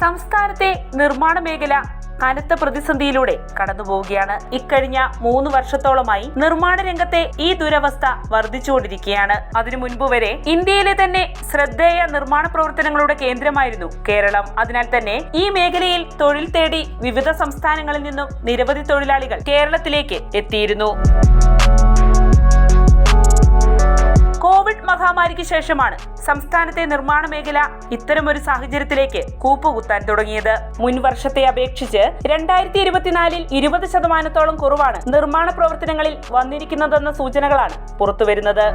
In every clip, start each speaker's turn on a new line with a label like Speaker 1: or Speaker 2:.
Speaker 1: സംസ്ഥാനത്തെ നിർമ്മാണ മേഖല കനത്ത പ്രതിസന്ധിയിലൂടെ കടന്നുപോവുകയാണ്. ഇക്കഴിഞ്ഞ മൂന്ന് വർഷത്തോളമായി നിർമ്മാണ രംഗത്തെ ഈ ദുരവസ്ഥ വർദ്ധിച്ചുകൊണ്ടിരിക്കുകയാണ്. അതിനു മുൻപ് വരെ ഇന്ത്യയിലെ തന്നെ ശ്രദ്ധേയ നിർമ്മാണ പ്രവർത്തനങ്ങളുടെ കേന്ദ്രമായിരുന്നു കേരളം. അതിനാൽ തന്നെ ഈ മേഖലയിൽ തൊഴിൽ തേടി വിവിധ സംസ്ഥാനങ്ങളിൽ നിന്നും നിരവധി തൊഴിലാളികൾ കേരളത്തിലേക്ക് എത്തിയിരുന്നു. കോവിഡ് മഹാമാരിക്ക് ശേഷമാണ് സംസ്ഥാനത്തെ നിർമ്മാണ മേഖല ഇത്തരമൊരു സാഹചര്യത്തിലേക്ക് കൂപ്പുകുത്താൻ തുടങ്ങിയത്. മുൻ വർഷത്തെ അപേക്ഷിച്ച് രണ്ടായിരത്തി ഇരുപത്തിനാലിൽ ഇരുപത് ശതമാനത്തോളം കുറവാണ് നിർമ്മാണ പ്രവർത്തനങ്ങളിൽ വന്നിരിക്കുന്നതെന്ന സൂചനകളാണ് പുറത്തുവരുന്നത്.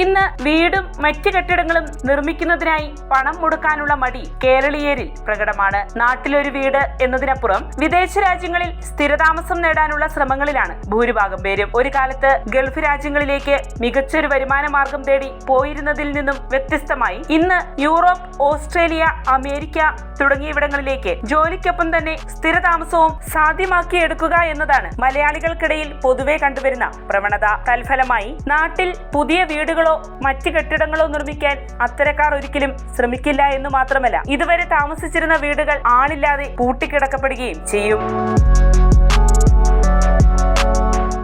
Speaker 1: ഇന്ന് വീടും മറ്റ് കെട്ടിടങ്ങളും നിർമ്മിക്കുന്നതിനായി പണം മുടക്കാനുള്ള മടി കേരളീയരിൽ പ്രകടമാണ്. നാട്ടിലൊരു വീട് എന്നതിനപ്പുറം വിദേശ രാജ്യങ്ങളിൽ സ്ഥിരതാമസം നേടാനുള്ള ശ്രമങ്ങളിലാണ് ഭൂരിഭാഗം പേരും. ഒരു കാലത്ത് ഗൾഫ് രാജ്യങ്ങളിലേക്ക് മികച്ചൊരു വരുമാന മാർഗം തേടി പോയിരുന്നതിൽ നിന്നും വ്യത്യസ്തമായി ഇന്ന് യൂറോപ്പ് ഓസ്ട്രേലിയ അമേരിക്ക തുടങ്ങിയവിടങ്ങളിലേക്ക് ജോലിക്കൊപ്പം തന്നെ സ്ഥിരതാമസവും സാധ്യമാക്കിയെടുക്കുക എന്നതാണ് മലയാളികൾക്കിടയിൽ പൊതുവെ കണ്ടുവരുന്ന പ്രവണത. തൽഫലമായി നാട്ടിൽ പുതിയ വീടുകളോ മറ്റ് കെട്ടിടങ്ങളോ നിർമ്മിക്കാൻ അത്തരക്കാർ ഒരിക്കലും ശ്രമിക്കില്ല എന്ന് മാത്രമല്ല ഇതുവരെ താമസിച്ചിരുന്ന വീടുകൾ ആളില്ലാതെ പൂട്ടിക്കിടക്കപ്പെടുകയും ചെയ്യും.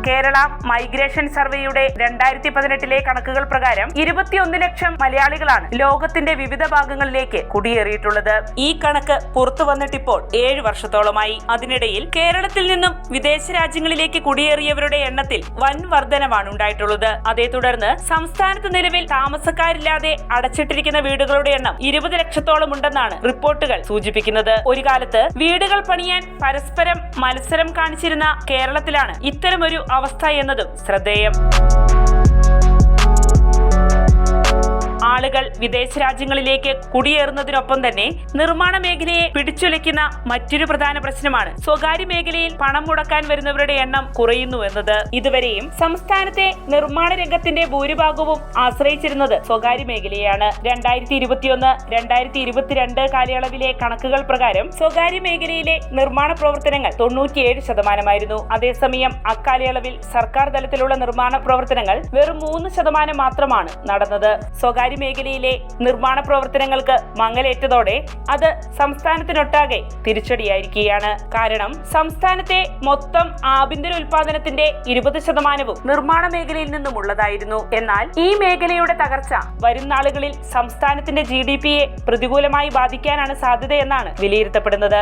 Speaker 1: കേരള മൈഗ്രേഷൻ സർവേയുടെ രണ്ടായിരത്തി പതിനെട്ടിലെ കണക്കുകൾ പ്രകാരം ഇരുപത്തിയൊന്ന് ലക്ഷം മലയാളികളാണ് ലോകത്തിന്റെ വിവിധ ഭാഗങ്ങളിലേക്ക് കുടിയേറിയിട്ടുള്ളത്. ഈ കണക്ക് പുറത്തു വന്നിട്ടിപ്പോൾ ഏഴ് വർഷത്തോളമായി. അതിനിടയിൽ കേരളത്തിൽ നിന്നും വിദേശ രാജ്യങ്ങളിലേക്ക് കുടിയേറിയവരുടെ എണ്ണത്തിൽ വൻ വർധനമാണ് ഉണ്ടായിട്ടുള്ളത്. അതേ തുടർന്ന് സംസ്ഥാനത്ത് നിലവിൽ താമസക്കാരില്ലാതെ അടച്ചിട്ടിരിക്കുന്ന വീടുകളുടെ എണ്ണം ഇരുപത് ലക്ഷത്തോളം ഉണ്ടെന്നാണ് റിപ്പോർട്ടുകൾ സൂചിപ്പിക്കുന്നത്. ഒരു കാലത്ത് വീടുകൾ പണിയാൻ പരസ്പരം മത്സരം കാണിച്ചിരുന്ന കേരളത്തിലാണ് ഇത്തരമൊരു അവസ്ഥ എന്നതും ശ്രദ്ധേയം. ആളുകൾ വിദേശ രാജ്യങ്ങളിലേക്ക് കുടിയേറുന്നതിനൊപ്പം തന്നെ നിർമ്മാണ മേഖലയെ പിടിച്ചുലയ്ക്കുന്ന മറ്റൊരു പ്രധാന പ്രശ്നമാണ് സ്വകാര്യ മേഖലയിൽ പണം മുടക്കാൻ വരുന്നവരുടെ എണ്ണം കുറയുന്നു എന്നത്. ഇതുവരെയും സംസ്ഥാനത്തെ നിർമ്മാണ രംഗത്തിന്റെ ഭൂരിഭാഗവും ആശ്രയിച്ചിരുന്നത് സ്വകാര്യ മേഖലയാണ്. രണ്ടായിരത്തി ഇരുപത്തിയൊന്ന് രണ്ടായിരത്തി ഇരുപത്തിരണ്ട് കാലയളവിലെ കണക്കുകൾ പ്രകാരം സ്വകാര്യ മേഖലയിലെ നിർമ്മാണ പ്രവർത്തനങ്ങൾ തൊണ്ണൂറ്റിയേഴ് ശതമാനമായിരുന്നു. അതേസമയം അക്കാലയളവിൽ സർക്കാർ തലത്തിലുള്ള നിർമ്മാണ പ്രവർത്തനങ്ങൾ വെറും മൂന്ന് ശതമാനം മാത്രമാണ് നടന്നത്. സ്വകാര്യ മേഖലയിലെ നിർമ്മാണ പ്രവർത്തനങ്ങൾക്ക് മങ്ങലേറ്റതോടെ അത് സംസ്ഥാനത്തിനൊട്ടാകെ തിരിച്ചടിയായിരിക്കുകയാണ്. കാരണം സംസ്ഥാനത്തെ മൊത്തം ആഭ്യന്തര ഉൽപാദനത്തിന്റെ ഇരുപത് ശതമാനവും നിർമ്മാണ മേഖലയിൽ നിന്നുമുള്ളതായിരുന്നു എന്നാൽ ഈ മേഖലയുടെ തകർച്ച വരും നാളുകളിൽ സംസ്ഥാനത്തിന്റെ ജി ഡി പിയെ പ്രതികൂലമായി ബാധിക്കാനാണ് സാധ്യതയെന്നാണ് വിലയിരുത്തപ്പെടുന്നത്.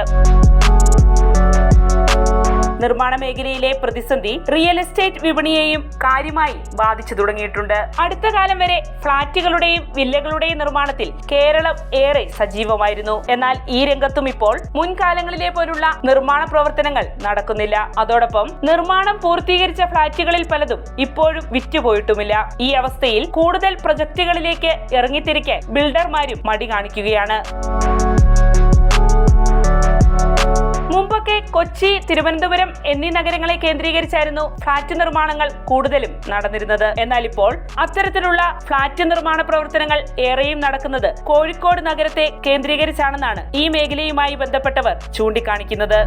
Speaker 1: നിർമ്മാണ മേഖലയിലെ പ്രതിസന്ധി റിയൽ എസ്റ്റേറ്റ് വിപണിയെയും കാര്യമായി ബാധിച്ചു തുടങ്ങിയിട്ടുണ്ട്. അടുത്ത കാലം വരെ ഫ്ളാറ്റുകളുടെയും വില്ലകളുടെയും നിർമ്മാണത്തിൽ കേരളം ഏറെ സജീവമായിരുന്നു. എന്നാൽ ഈ രംഗത്തും ഇപ്പോൾ മുൻകാലങ്ങളിലെ പോലുള്ള നിർമ്മാണ പ്രവർത്തനങ്ങൾ നടക്കുന്നില്ല. അതോടൊപ്പം നിർമ്മാണം പൂർത്തീകരിച്ച ഫ്ളാറ്റുകളിൽ പലതും ഇപ്പോഴും വിറ്റുപോയിട്ടുമില്ല. ഈ അവസ്ഥയിൽ കൂടുതൽ പ്രൊജക്ടുകളിലേക്ക് ഇറങ്ങിത്തിരിക്കാൻ ബിൽഡർമാരും മടി കാണിക്കുകയാണ്. മുമ്പൊക്കെ കൊച്ചി തിരുവനന്തപുരം എന്നീ നഗരങ്ങളെ കേന്ദ്രീകരിച്ചായിരുന്നു ഫ്ളാറ്റ് നിർമ്മാണങ്ങൾ കൂടുതലും നടന്നിരുന്നത്. എന്നാൽ ഇപ്പോൾ അത്തരത്തിലുള്ള ഫ്ളാറ്റ് നിർമ്മാണ പ്രവർത്തനങ്ങൾ ഏറെയും നടക്കുന്നത് കോഴിക്കോട് നഗരത്തെ കേന്ദ്രീകരിച്ചാണെന്നാണ് ഈ മേഖലയുമായി ബന്ധപ്പെട്ടവർ ചൂണ്ടിക്കാണിക്കുന്നത്.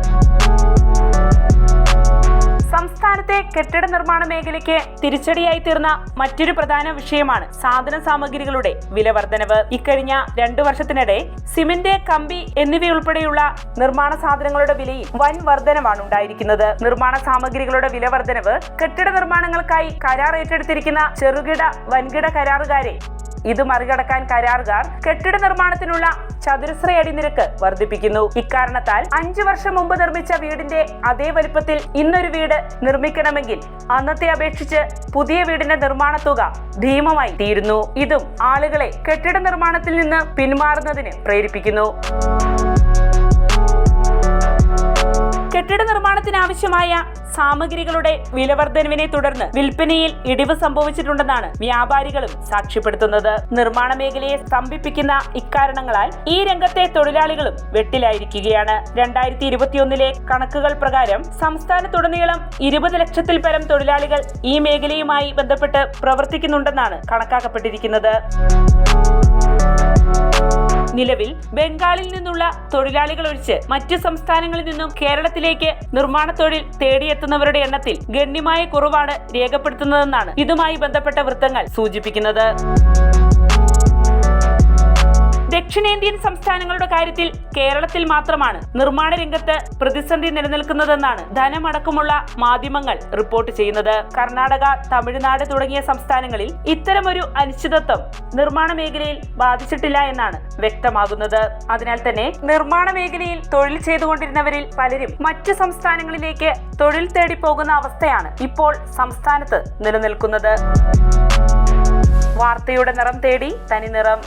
Speaker 1: സംസ്ഥാനത്തെ കെട്ടിട നിർമ്മാണ മേഖലയ്ക്ക് തിരിച്ചടിയായി തീർന്ന മറ്റൊരു പ്രധാന വിഷയമാണ് സാധന സാമഗ്രികളുടെ വില വർധനവ് ഇക്കഴിഞ്ഞ രണ്ടു വർഷത്തിനിടെ സിമന്റ് കമ്പി എന്നിവയുൾപ്പെടെയുള്ള നിർമ്മാണ സാധനങ്ങളുടെ വിലയിൽ വൻ വർധനമാണ് ഉണ്ടായിരിക്കുന്നത്. നിർമ്മാണ സാമഗ്രികളുടെ വില വർധനവ് കെട്ടിട നിർമ്മാണങ്ങൾക്കായി കരാർ ഏറ്റെടുത്തിരിക്കുന്ന ചെറുകിട വൻകിട കരാറുകാരെ ഇത് മറികടക്കാൻ കരാറുകാർ കെട്ടിട നിർമ്മാണത്തിനുള്ള ചതുരശ്ര അടി നിരക്ക് വർദ്ധിപ്പിക്കുന്നു. ഇക്കാരണത്താൽ അഞ്ചു വർഷം മുമ്പ് നിർമ്മിച്ച വീടിന്റെ അതേ വലുപ്പത്തിൽ ഇന്നൊരു വീട് നിർമ്മിക്കണമെങ്കിൽ അന്നത്തെ അപേക്ഷിച്ച് പുതിയ വീടിന്റെ നിർമ്മാണ തുക ഭീമമായി തീരുന്നു. ഇതും ആളുകളെ കെട്ടിട നിർമ്മാണത്തിൽ നിന്ന് പിന്മാറുന്നതിന് പ്രേരിപ്പിക്കുന്നു. കെട്ടിട നിർമ്മാണത്തിനാവശ്യമായ സാമഗ്രികളുടെ വിലവർദ്ധനവിനെ തുടർന്ന് വിൽപ്പനയിൽ ഇടിവ് സംഭവിച്ചിട്ടുണ്ടെന്നാണ് വ്യാപാരികളും സാക്ഷ്യപ്പെടുത്തുന്നത്. നിർമ്മാണ മേഖലയെ സ്തംഭിപ്പിക്കുന്ന ഇക്കാരണങ്ങളാൽ ഈ രംഗത്തെ തൊഴിലാളികളും വെട്ടിലായിരിക്കുകയാണ്. രണ്ടായിരത്തി ഇരുപത്തിയൊന്നിലെ കണക്കുകൾ പ്രകാരം സംസ്ഥാനത്തുടനീളം ഇരുപത് ലക്ഷത്തിൽ പരം തൊഴിലാളികൾ ഈ മേഖലയുമായി ബന്ധപ്പെട്ട് പ്രവർത്തിക്കുന്നുണ്ടെന്നാണ് കണക്കാക്കപ്പെട്ടിരിക്കുന്നത്. നിലവിൽ ബംഗാളിൽ നിന്നുള്ള തൊഴിലാളികൾ ഒഴിച്ച് മറ്റ് സംസ്ഥാനങ്ങളിൽ നിന്നും കേരളത്തിലേക്ക് നിർമ്മാണ തൊഴിൽ തേടിയെത്തുന്നവരുടെ എണ്ണത്തിൽ ഗണ്യമായ കുറവാണ് രേഖപ്പെടുത്തുന്നതെന്നാണ് ഇതുമായി ബന്ധപ്പെട്ട വൃത്തങ്ങൾ സൂചിപ്പിക്കുന്നത്. ദക്ഷിണേന്ത്യൻ സംസ്ഥാനങ്ങളുടെ കാര്യത്തിൽ കേരളത്തിൽ മാത്രമാണ് നിർമ്മാണ രംഗത്ത് പ്രതിസന്ധി നിലനിൽക്കുന്നതെന്നാണ് ധനമടക്കമുള്ള മാധ്യമങ്ങൾ റിപ്പോർട്ട് ചെയ്യുന്നത്. കർണാടക തമിഴ്നാട് തുടങ്ങിയ സംസ്ഥാനങ്ങളിൽ ഇത്തരമൊരു അനിശ്ചിതത്വം നിർമ്മാണ മേഖലയിൽ ബാധിച്ചിട്ടില്ല എന്നാണ് വ്യക്തമാകുന്നത്. അതിനാൽ തന്നെ നിർമ്മാണ മേഖലയിൽ തൊഴിൽ ചെയ്തുകൊണ്ടിരുന്നവരിൽ പലരും മറ്റു സംസ്ഥാനങ്ങളിലേക്ക് തൊഴിൽ തേടി പോകുന്ന അവസ്ഥയാണ് ഇപ്പോൾ സംസ്ഥാനത്ത് നിലനിൽക്കുന്നത്. വാർത്തയുടെ നിറം തേടി തനി നിറം